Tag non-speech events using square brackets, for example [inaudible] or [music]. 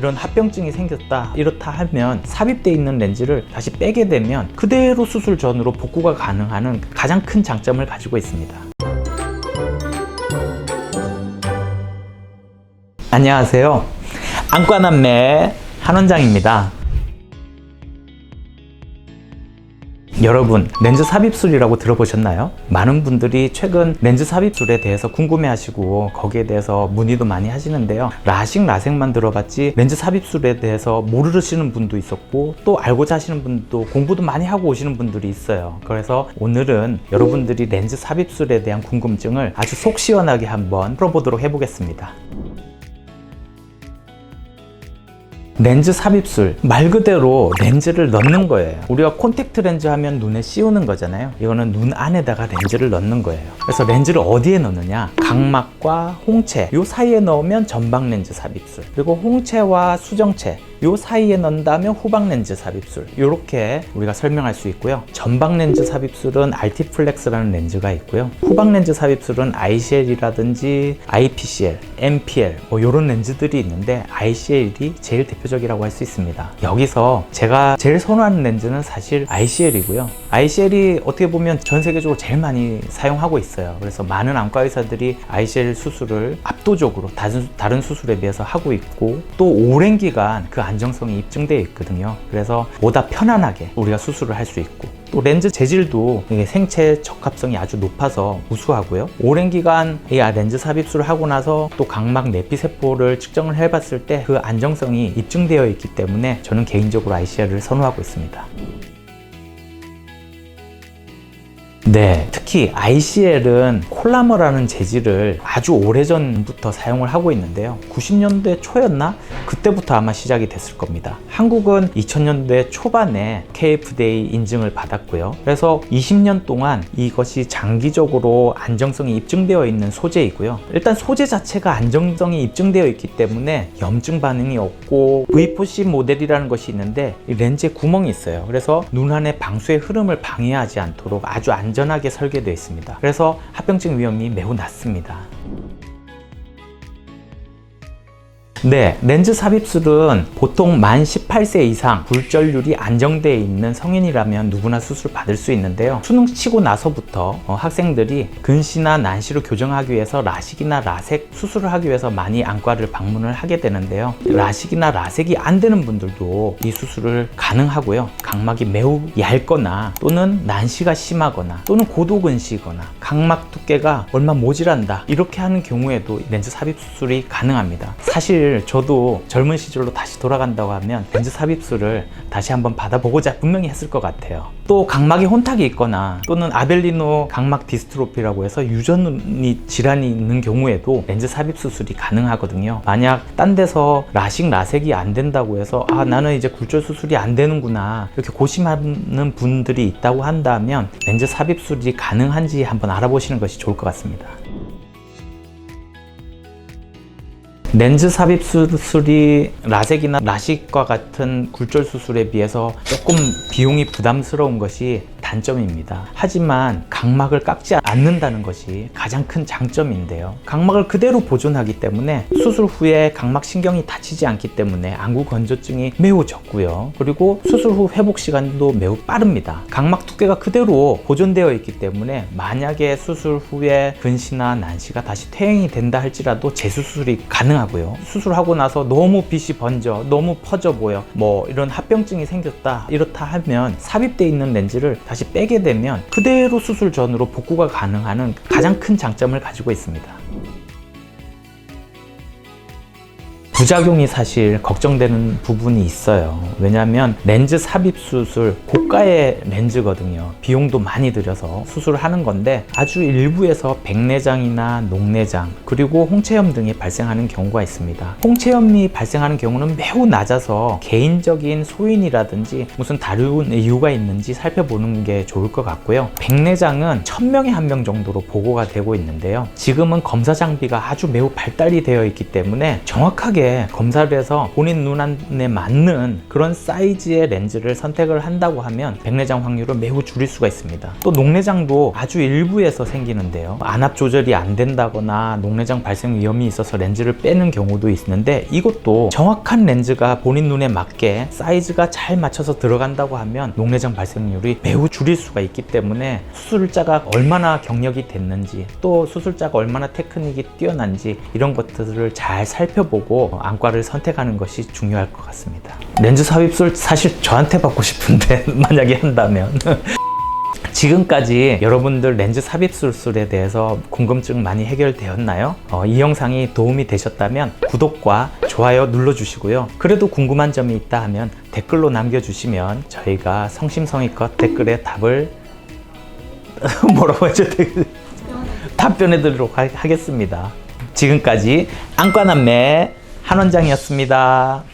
이런 합병증이 생겼다 이렇다 하면 삽입돼 있는 렌즈를 다시 빼게 되면 그대로 수술 전으로 복구가 가능하는 가장 큰 장점을 가지고 있습니다. 안녕하세요. 안과남매 한원장입니다. 여러분 렌즈 삽입술이라고 들어보셨나요? 많은 분들이 최근 렌즈 삽입술에 대해서 궁금해하시고 거기에 대해서 문의도 많이 하시는데요. 라식 라섹만 들어봤지 렌즈 삽입술에 대해서 모르시는 분도 있었고 또 알고자 하시는 분도 공부도 많이 하고 오시는 분들이 있어요. 그래서 오늘은 여러분들이 렌즈 삽입술에 대한 궁금증을 아주 속 시원하게 한번 풀어보도록 해보겠습니다 렌즈 삽입술 말 그대로 렌즈를 넣는 거예요. 우리가 콘택트 렌즈 하면 눈에 씌우는 거잖아요. 이거는 눈 안에다가 렌즈를 넣는 거예요. 그래서 렌즈를 어디에 넣느냐? 각막과 홍채. 요 사이에 넣으면 전방 렌즈 삽입술. 그리고 홍채와 수정체 요 사이에 넣는다면 후방 렌즈 삽입술. 이렇게 우리가 설명할 수 있고요. 전방 렌즈 삽입술은 알티플렉스라는 렌즈가 있고요. 후방 렌즈 삽입술은 ICL이라든지 IPCL, MPL 뭐 이런 렌즈들이 있는데 ICL이 제일 대표적이라고 할 수 있습니다. 여기서 제가 제일 선호하는 렌즈는 사실 ICL이고요. ICL이 어떻게 보면 전 세계적으로 제일 많이 사용하고 있어요. 그래서 많은 안과 의사들이 ICL 수술을 압도적으로 다른 수술에 비해서 하고 있고 또 오랜 기간 그 안정성이 입증되어 있거든요. 그래서 보다 편안하게 우리가 수술을 할 수 있고 또 렌즈 재질도 생체 적합성이 아주 높아서 우수하고요. 오랜 기간 이 렌즈 삽입술을 하고 나서 또 각막 내피 세포를 측정을 해봤을 때 그 안정성이 입증되어 있기 때문에 저는 개인적으로 ICR을 선호하고 있습니다. 네, 특히 ICL은 콜라머라는 재질을 아주 오래전부터 사용을 하고 있는데요. 90년대 초였나? 그때부터 아마 시작이 됐을 겁니다. 한국은 2000년대 초반에 KFDA 인증을 받았고요. 그래서 20년 동안 이것이 장기적으로 안정성이 입증되어 있는 소재이고요. 일단 소재 자체가 안정성이 입증되어 있기 때문에 염증 반응이 없고 V4C 모델이라는 것이 있는데 이 렌즈에 구멍이 있어요. 그래서 눈 안에 방수의 흐름을 방해하지 않도록 아주 안전 안전하게 설계되어 있습니다. 그래서 합병증 위험이 매우 낮습니다. 네, 렌즈 삽입술은 보통 만 18세 이상 굴절률이 안정되어 있는 성인이라면 누구나 수술 받을 수 있는데요. 수능 치고 나서부터 어, 학생들이 근시나 난시를 교정하기 위해서 라식이나 라섹 수술을 하기 위해서 많이 안과를 방문을 하게 되는데요. 라식이나 라섹이 안 되는 분들도 이 수술을 가능하고요. 각막이 매우 얇거나 또는 난시가 심하거나 또는 고도근시거나 각막 두께가 얼마 모질한다 이렇게 하는 경우에도 렌즈 삽입 수술이 가능합니다. 사실 저도 젊은 시절로 다시 돌아간다고 하면 렌즈 삽입술을 다시 한번 받아보고자 분명히 했을 것 같아요. 또 각막에 혼탁이 있거나 또는 아벨리노 각막 디스트로피라고 해서 유전이 질환이 있는 경우에도 렌즈 삽입 수술이 가능하거든요. 만약 딴 데서 라식 라섹이 안 된다고 해서 아 나는 이제 굴절 수술이 안 되는구나 이렇게 고심하는 분들이 있다고 한다면 렌즈 삽입술이 가능한지 한번 알아보시는 것이 좋을 것 같습니다. 렌즈 삽입 수술이 라섹이나 라식과 같은 굴절 수술에 비해서 조금 비용이 부담스러운 것이 단점입니다. 하지만 각막을 깎지 않는다는 것이 가장 큰 장점인데요. 각막을 그대로 보존하기 때문에 수술 후에 각막 신경이 다치지 않기 때문에 안구 건조증이 매우 적고요. 그리고 수술 후 회복 시간도 매우 빠릅니다. 각막 두께가 그대로 보존되어 있기 때문에 만약에 수술 후에 근시나 난시가 다시 퇴행이 된다 할지라도 재수술이 가능하고요. 수술하고 나서 너무 빛이 번져, 너무 퍼져 보여, 뭐 이런 합병증이 생겼다 이렇다 하면 삽입되어 있는 렌즈를 다시 빼게 되면 그대로 수술 전으로 복구가 가능한 가장 큰 장점을 가지고 있습니다. 부작용이 사실 걱정되는 부분이 있어요. 왜냐하면 렌즈 삽입 수술 고가의 렌즈거든요. 비용도 많이 들여서 수술을 하는 건데 아주 일부에서 백내장이나 녹내장 그리고 홍채염 등이 발생하는 경우가 있습니다. 홍채염이 발생하는 경우는 매우 낮아서 개인적인 소인이라든지 무슨 다른 이유가 있는지 살펴보는 게 좋을 것 같고요. 백내장은 1000명에 한 명 정도로 보고가 되고 있는데요. 지금은 검사 장비가 아주 매우 발달이 되어 있기 때문에 정확하게 검사를 해서 본인 눈 안에 맞는 그런 사이즈의 렌즈를 선택을 한다고 하면 백내장 확률을 매우 줄일 수가 있습니다. 또 녹내장도 아주 일부에서 생기는데요. 안압 조절이 안 된다거나 녹내장 발생 위험이 있어서 렌즈를 빼는 경우도 있는데 이것도 정확한 렌즈가 본인 눈에 맞게 사이즈가 잘 맞춰서 들어간다고 하면 녹내장 발생률이 매우 줄일 수가 있기 때문에 수술자가 얼마나 경력이 됐는지 또 수술자가 얼마나 테크닉이 뛰어난지 이런 것들을 잘 살펴보고 안과를 선택하는 것이 중요할 것 같습니다. 렌즈 삽입술 사실 저한테 받고 싶은데 [laughs] 만약에 한다면 [laughs] 지금까지 여러분들 렌즈 삽입 수술에 대해서 궁금증 많이 해결되었나요? 어, 이 영상이 도움이 되셨다면 구독과 좋아요 눌러주시고요. 그래도 궁금한 점이 있다 하면 댓글로 남겨주시면 저희가 성심성의껏 댓글에 답을 [laughs] 뭐라고 하죠? 답변해 드리도록 하- 하겠습니다. 지금까지 안과남매 한원장이었습니다.